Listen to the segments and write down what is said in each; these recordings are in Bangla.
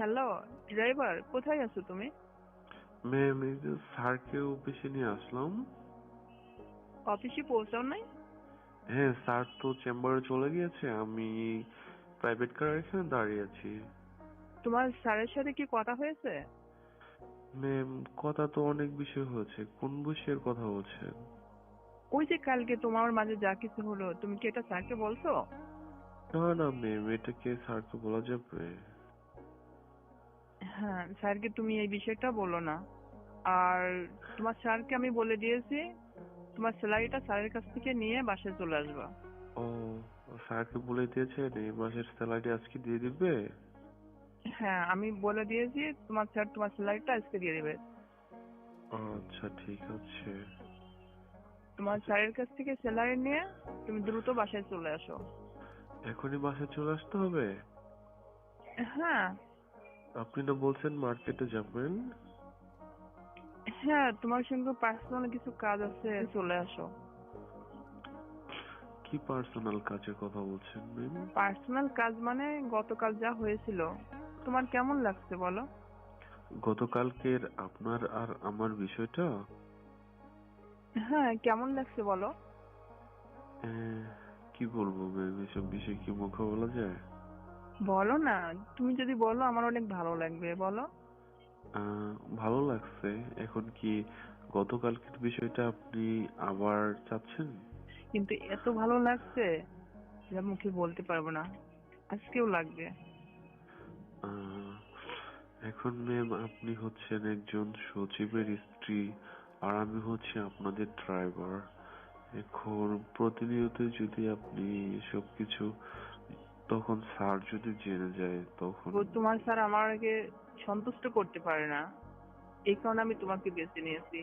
হ্যালো ড্রাইভার কোথায় আছো তুমি? ম্যাম এই যে স্যারকে অফিসে নিয়ে আসলাম। অফিসে পৌঁছাও নাই? হ্যাঁ স্যার তো চেম্বারে চলে গিয়েছে আমি প্রাইভেট কার এখানে দাঁড়িয়ে আছি। তোমার স্যারের সাথে কি কথা হয়েছে? ম্যাম কথা তো অনেক বিষয় হয়েছে কোন বিষয়ের কথা বলছেন? ওই যে কালকে তোমার মাঝে যা কিছু হলো তুমি কি এটা স্যারকে বলছো? না না ম্যাম এটাকে স্যারকে বলা যাবে? হ্যাঁ স্যারকে তুমি এই বিষয়টা বলো না। আর তোমার স্যারকে আমি বলে দিয়েছি তোমার স্যালারিটা স্যারের কাছ থেকে নিয়ে বাসায় চলে আসবা। ও স্যারকে বলে দিয়েছেন এই মাসের স্যালারি আজকে দিয়ে দিবে? হ্যাঁ আমি বলে দিয়েছি তোমার স্যার তোমার স্যালারিটা আজকে দিয়ে দেবে। আচ্ছা ঠিক আছে। তোমার স্যারের কাছ থেকে স্যালারি নিয়ে তুমি দ্রুত বাসায় চলে আসো। এখনই বাসায় চলে আসতে হবে? হ্যাঁ। আপনি না বলছেন মার্কেটে যাবেন। হ্যাঁ তোমার সঙ্গে পার্সোনাল কিছু কাজ আছে চলে আসো। কি পার্সোনাল কাজের কথা বলছেন ম্যাম? পার্সোনাল কাজ মানে গতকাল যা হয়েছিল। তোমার কেমন লাগছে বলো? গতকালকের আপনার আর আমার বিষয়টা? হ্যাঁ কেমন লাগছে বলো? কি বলব ম্যাম এসব বিষয় কি মুখে বলা যায়? বলো না তুমি যদি বলো আমার অনেক ভালো লাগবে বলো। আহ, ভালো লাগছে। এখন কি গতকালকের বিষয়টা আপনি আবার চাচ্ছেন? কিন্তু এত ভালো লাগছে যা মুখে বলতে পারব না। আজকেও লাগবে। এখন ম্যাম আপনি হচ্ছেন একজন সচিবের স্ত্রী আর আমি হচ্ছে আপনাদের ড্রাইভার এখন প্রতিনিয়ত যদি আপনি সবকিছু তখন স্যার যদি জেনে যায় তখন তোমার স্যার আমাকে সন্তুষ্ট করতে পারে না। এই কারণে আমি তোমাকে বেছে নিয়েছি।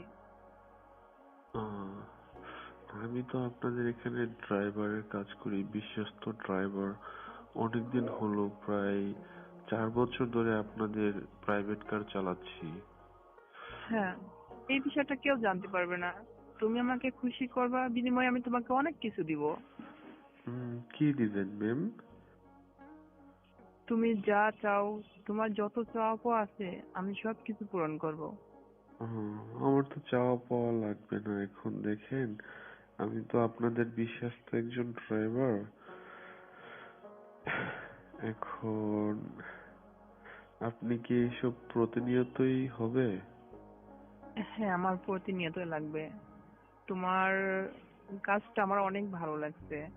আমি তো আপনাদের এখানে ড্রাইভারের কাজ করি বিশ্বস্ত ড্রাইভার। অনেকদিন হলো প্রায় চার বছর ধরে আপনাদের প্রাইভেট কার চালাচ্ছি। হ্যাঁ এই বিষয়টা কেউ জানতে পারবে না। তুমি আমাকে খুশি করবা বিনিময়ে আমি তোমাকে অনেক কিছু দিব। কি দিবেন ম্যাম তুমি যা চাও তোমার যত চাওয়া পাওয়া আছে আমি সব কিছু পূরণ করব। আমার তো চাওয়া পাওয়া লাগবে না এখন দেখেন। আমি তো আপনাদের বিশ্বস্ত একজন ড্রাইভার এখন আপনি কি এইসব প্রতিনিয়তই হবে? হ্যাঁ আমার প্রতিনিয়ত লাগবে। তোমার কাজটা আমার অনেক ভালো লাগছে।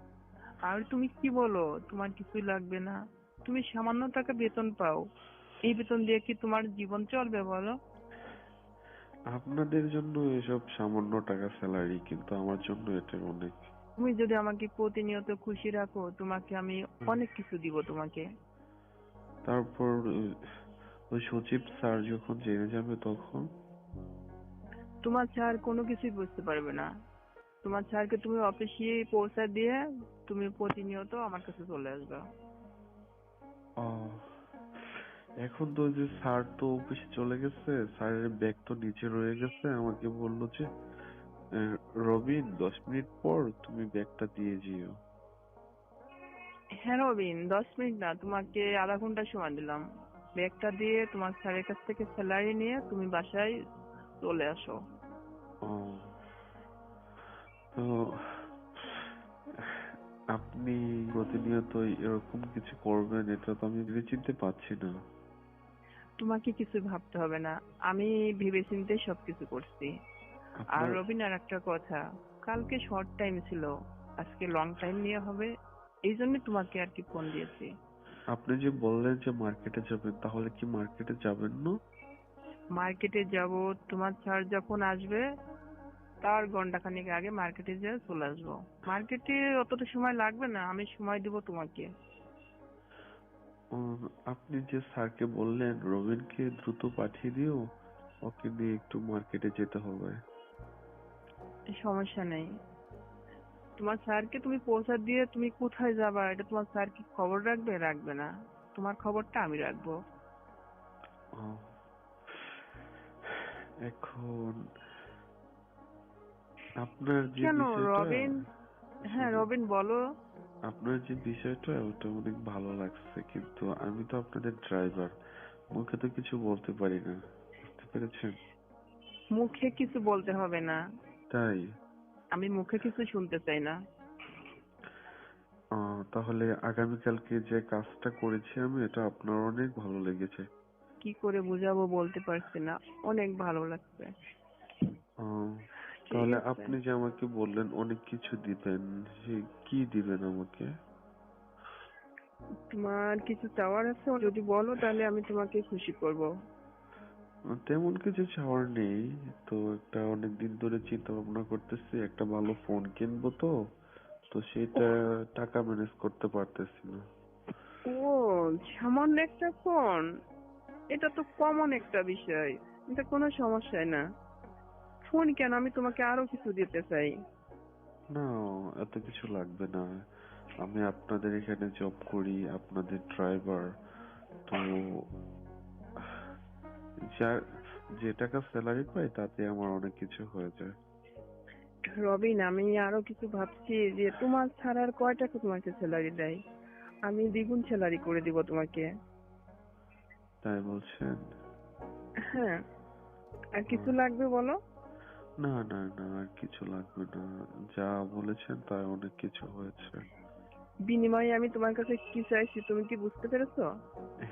আর তুমি কি বলো? তোমার কিছুই লাগবে না। তুমি সামান্য টাকা বেতন পাও। এই বেতন দিয়ে কি তোমার জীবন চলবে বলো? আপনাদের জন্য এসব সামান্য টাকা স্যালারি কিন্তু আমার জন্য এটা অনেক। তুমি যদি আমাকে প্রতিনিয়ত খুশি রাখো তোমাকে আমি অনেক কিছু দিব তোমাকে। তারপর ওই সচিব স্যার যখন জেনে যাবে তখন? তোমার স্যার কোনো কিছুই বুঝতে পারবে না। তোমার স্যারকে তুমি অফিসে পৌঁছা দিয়ে তুমি প্রতিনিয়ত আমার কাছে চলে আসবে। এখন তো ওই যে স্যার তো অফিসে চলে গেছে স্যারের ব্যাগ তো নিচে রয়ে গেছে আমাকে বলল যে রবিন দশ মিনিট পর তুমি ব্যাগটা দিয়ে যেও। হ্যাঁ রবিন দশ মিনিট না তোমাকে আধা ঘণ্টা সময় দিলাম। ব্যাগটা দিয়ে তোমার স্যারের কাছ থেকে স্যালারি নিয়ে তুমি বাসায় চলে আসো। ও, তো আপনি প্রতিনিয়ত এরকম কিছু করবেন এটা তো আমি ভেবে চিনতে পারছি না। তোমাকে কিছু ভাবতে হবে না। আমি ভেবে চিন্তে সবকিছু করছি। আর রবিন আর একটা কথা কালকে শর্ট টাইম ছিল আজকে লং টাইম নিয়ে হবে এই জন্য তোমাকে আর কি ফোন দিয়েছি। আপনি যে বললেন যে মার্কেটে যাবেন তাহলে কি মার্কেটে যাবেন না? মার্কেটে যাব তোমার স্যার যখন আসবে তার ঘন্টাখানিক আগে মার্কেটে যেয়ে চলে আসব। মার্কেটে অতটা সময় লাগবে না আমি সময় দিব তোমাকে। আপনি যে স্যারকে বললেন রবিনকে দ্রুত পাঠিয়ে দিও ওকে নিয়ে একটু মার্কেটে যেতে হবে। সমস্যা নেই। তোমার স্যারকে তুমি পৌঁছা দিয়ে তুমি কোথায় যাবা এটা তোমার স্যার কি খবর রাখবে? রাখবে না। তোমার খবরটা আমি রাখব। ও, এখন আপনার যে কেন রবিন? হ্যাঁ রবিন বলো। আপনার যে বিষয়টা ওটা অনেক ভালো লাগছে কিন্তু আমি তো আপনাদের ড্রাইভার মুখে তো কিছু বলতে পারি না বুঝতে পেরেছেন? মুখে কিছু বলতে হবে না। তাই? আমি মুখে কিছু শুনতে চাই না। তাহলে আগামীকালকে যে কাজটা করেছি আমি এটা আপনার অনেক ভালো লেগেছে। কি করে বুঝাবো বলতে পারছি না অনেক ভালো লাগছে। তাহলে আপনি যে আমাকে বললেন অনেক কিছু দিবেন সে কি দিবেন আমাকে? তোমার কিছু চাওয়ার আছে? যদি বলো তাহলে আমি তোমাকে খুশি করব। তেমন কিছু চাওয়ার নেই। তো একটা অনেক দিন ধরে চিন্তা ভাবনা করতেছি একটা ভালো ফোন কিনবো তো তো সেটা টাকা ম্যানেজ করতে পারতেছি না। ও সামান্য একটা ফোন এটা তো কমন একটা বিষয়। এটা কোনো সমস্যাই না। ফোন কেন? আমি তোমাকে আরও কিছু দিতে চাই। না এত কিছু লাগবে না। আমি আপনাদের এখানে জব করি আপনাদের ড্রাইভার তো যা যে টাকা স্যালারি পাই তাতে আমার অনেক কিছু হয়ে যায়। রবিন আমি আরও কিছু ভাবছি যে তোমার ছাড়া আর কয় টাকা তোমাকে স্যালারি দেয়? আমি দ্বিগুণ স্যালারি করে দিব তোমাকে। তাই বলছেন? হ্যাঁ। আর কিছু লাগবে বলো? না না না আর কিছু লাগবে না। যা বলেছেন তাই অনেক কিছু হয়েছে। বিনিময়ে আমি তোমার কাছে কি চাইছি তুমি কি বুঝতে পেরেছ?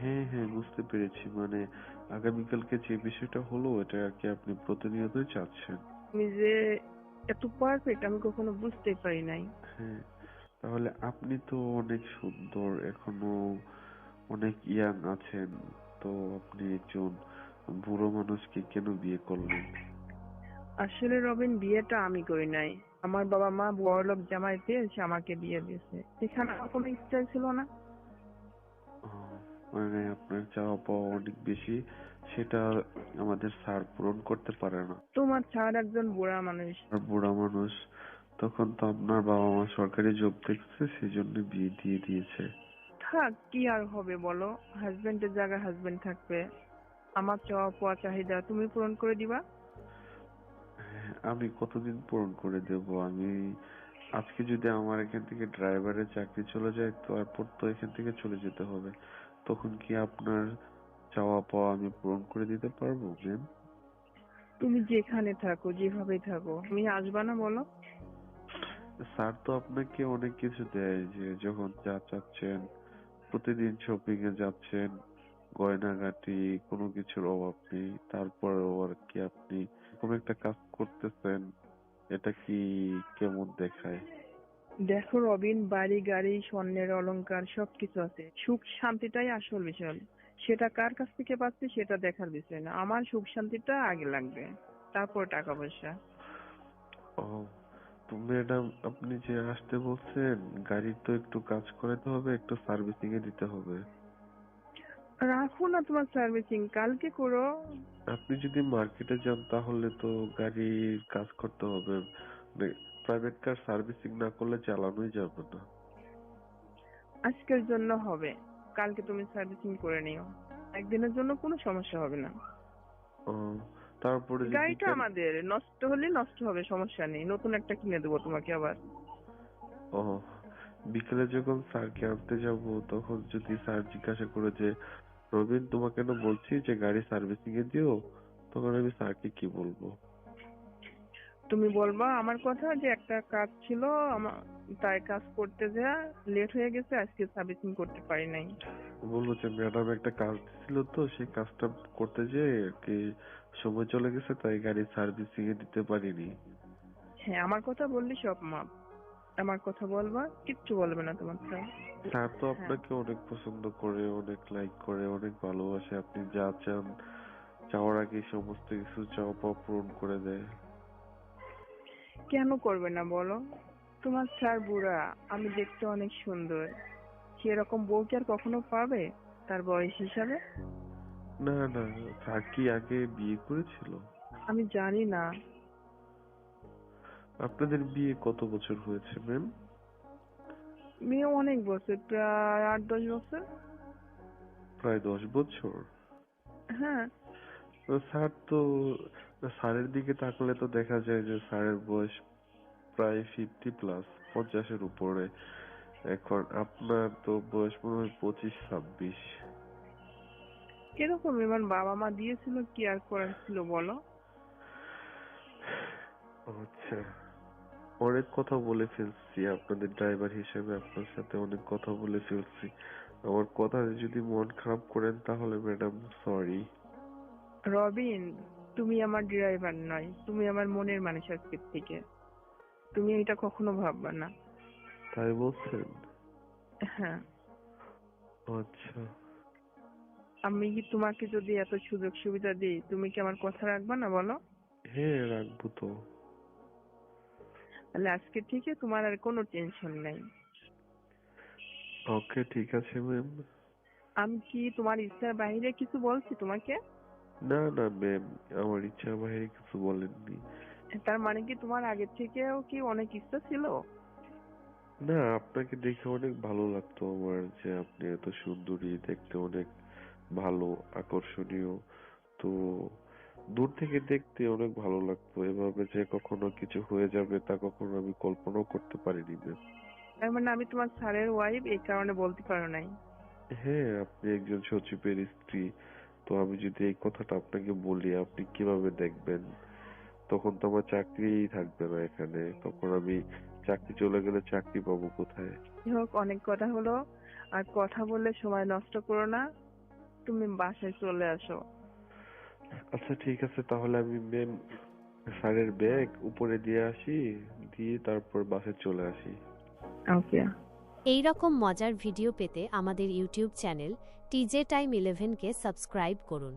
হ্যাঁ হ্যাঁ বুঝতে পেরেছি। মানে আগামীকালকে যে বিষয়টা হলো এটা আর কি আপনি প্রতিনিয়তই চাচ্ছেন। তুমি যে এত পারফেক্ট আমি কখনো বুঝতে পারি নাই। হ্যাঁ তাহলে আপনি তো অনেক সুন্দর এখনও অনেক ইয়াং আছেন। তো আপনি একজন বুড়ো মানুষকে কেন বিয়ে করলেন? আসলে রবিন বিয়েটা আমি করি নাই। আমার বাবা মা বড়লোক জামাই পেয়ে সে আমাকে বিয়ে দিয়েছে। এখানে আমার কোনো ইচ্ছা ছিল না। মানে আপনার চাওয়া পাওয়া অনেক বেশি সেটা আমাদের স্যার পূরণ করতে পারে না। তোমার ছাড় একজন বুড়া মানুষ। আর বুড়া মানুষ তখন তো আপনার বাবা মা সরকারি জব দেখছে সেই জন্য বিয়ে দিয়ে দিয়েছে। থাক কি আর হবে বলো? হাজবেন্ডের জায়গায় হাজবেন্ড থাকবে। আমার চাওয়া পাওয়া চাহিদা তুমি পূরণ করে দিবা। আমি কতদিন পূরণ করে দেব? আমি আজকে যদি আমার এখান থেকে ড্রাইভারের চাকরি চলে যায় তারপর তো এখান থেকে চলে যেতে হবে। তখন কি আপনার চাওয়া পাওয়া আমি পূরণ করে দিতে পারব ম্যাম তুমি যেখানে থাকো যেভাবে থাকো। তুমি আসবা না বলো? স্যার তো আপনাকে অনেক কিছু দেয় যে যখন যা চাচ্ছেন প্রতিদিন শপিং এ যাচ্ছেন গয়নাগাটি কোনো কিছুর অভাব নেই তারপরেও আর কি আপনি এরকম একটা কাজ করতেছেন এটা কি কেমন দেখায়? দেখো রবিন বাড়ি গাড়ি স্বর্ণের অলংকার সবকিছু আছে। সুখ শান্তিটাই আসল বিষয়। সেটা কার কাছ থেকে পাচ্ছি সেটা দেখার বিষয় না। আমার সুখ শান্তিটা আগে লাগবে। তারপর টাকা পয়সা। ও তো ম্যাডাম আপনি যে আসতে বলছেন গাড়ির তো একটু কাজ করাতে হবে একটু সার্ভিসিং এ দিতে হবে। রাখো না তোমার সার্ভিসিং কালকে করো। আপনি যদি মার্কেটে যান তাহলে তো গাড়ির কাজ করতে হবে। প্রাইভেট কার সার্ভিসিং না করলে চালানোই যাবে না। আজকের জন্য হবে কালকে তুমি সার্ভিসিং করে নিও। একদিনের জন্য কোনো সমস্যা হবে না। ও, তারপরে যদি গাড়িটা আমাদের নষ্ট হলে নষ্ট হবে সমস্যা নেই। নতুন একটা কিনে দেবো তোমাকে আবার। ও বিকেলে যখন স্যারকে আনতে যাব তখন যদি স্যার জিজ্ঞাসা করে যে রবিন তোমাকে কেন বলছি যে গাড়ি সার্ভিসিং এ দিও তখন আমি স্যারকে কি বলব? তুমি বলবা আমার কথা যে একটা কাজ ছিল আমার তাই কাজ করতে যা লেট হয়ে গেছে আজকে সার্ভিসিং করতে পারি নাই। বলব যে ম্যাডাম একটা কাজ ছিল তো সেই কাজটা করতে যেয়ে আর কি সময় চলে গেছে তাই গাড়ি সার্ভিসিং এ দিতে পারিনি। হ্যাঁ আমার কথা বললি সব মাপ। আমার কথা বলবা কিচ্ছু বলবে না তোমার স্যার। স্যার তো আপনাকে অনেক পছন্দ করে অনেক লাইক করে অনেক ভালোবাসে। আপনি যা চান চাওয়ার আগে সমস্ত কিছু চাওয়া পাওয়া পূরণ করে দেয়। কেন করবে না বলো? তোমার স্যার বুড়া আমি দেখতে অনেক সুন্দর। সেরকম বউ কি আর কখনো পাবে তার বয়স হিসাবে? না না স্যার কি আগে বিয়ে করেছিল? আমি জানি না। আপনাদের বিয়ে কত বছর হয়েছে ম্যাম? মেয়ে অনেক বছর প্রায় আট দশ বছর। প্রায় দশ বছর? হ্যাঁ। তো স্যার তো স্যারের দিকে তাকালে তো দেখা যায় যে স্যারের বয়স প্রায় ফিফটি প্লাস পঞ্চাশের উপরে। এখন আপনার তো বয়স মনে হয় পঁচিশ ছাব্বিশ। এরকম এবার বাবা মা দিয়েছিল কি আর করার ছিল বলো? আচ্ছা। অনেক কথা বলে ফেলছি আপনাদের ড্রাইভার হিসেবে আপনার সাথে অনেক কথা বলে ফেলছি। আমার কথা যদি মন খারাপ করেন তাহলে ম্যাডাম সরি রবিন তুমি আমার ড্রাইভার নয় তুমি আমার মনের মানুষ আজকের থেকে। তুমি এটা কখনো ভাববা না। তাই বলছেন? হ্যাঁ। আচ্ছা। আমি কি তোমাকে যদি এত সুযোগ সুবিধা দিই তুমি কি আমার কথা রাখবা না বলো? হ্যাঁ রাখব তো। তাহলে আজকে থেকে তোমার আর কোনো টেনশন নেই। ওকে ঠিক আছে ম্যাম আমি কি তোমার ইচ্ছার বাইরে কিছু বলছি তোমাকে? না না ম্যাম আমার ইচ্ছার বাইরে কিছু বলেননি। তার মানে কি তোমার আগে থেকেও কি অনেক ইচ্ছা ছিল? না আপনাকে দেখে অনেক ভালো লাগতো আমার যে আপনি এত সুন্দরী দেখতে অনেক ভালো আকর্ষণীয়। তো দূর থেকে দেখতে অনেক ভালো লাগতো। এভাবে যে কখনো কিছু হয়ে যাবে তা কখনো আমি কল্পনাও করতে পারিনি ম্যাম তার মানে আমি তোমার স্যারের ওয়াইফ এই কারণে বলতে পারো নাই। হ্যাঁ আপনি একজন সচিবের স্ত্রী তো আমি যদি এই কথাটা আপনাকে বলি আপনি কীভাবে দেখবেন? তখন তো আমার চাকরিই থাকবে না এখানে। তখন আমি চাকরি চলে গেলে চাকরি পাবো কোথায়? হোক অনেক কথা হলো। আর কথা বলে সময় নষ্ট করো না। তুমি বাসায় চলে আসো। আচ্ছা ঠিক আছে তাহলে আমি ম্যাম স্যারের ব্যাগ উপরে দিয়ে আসি দিয়ে তারপর বাসে চলে আসি। ওকে এই রকম মজার ভিডিও পেতে আমাদের ইউটিউব চ্যানেল টিজে টাইম ইলেভেনকে সাবস্ক্রাইব করুন।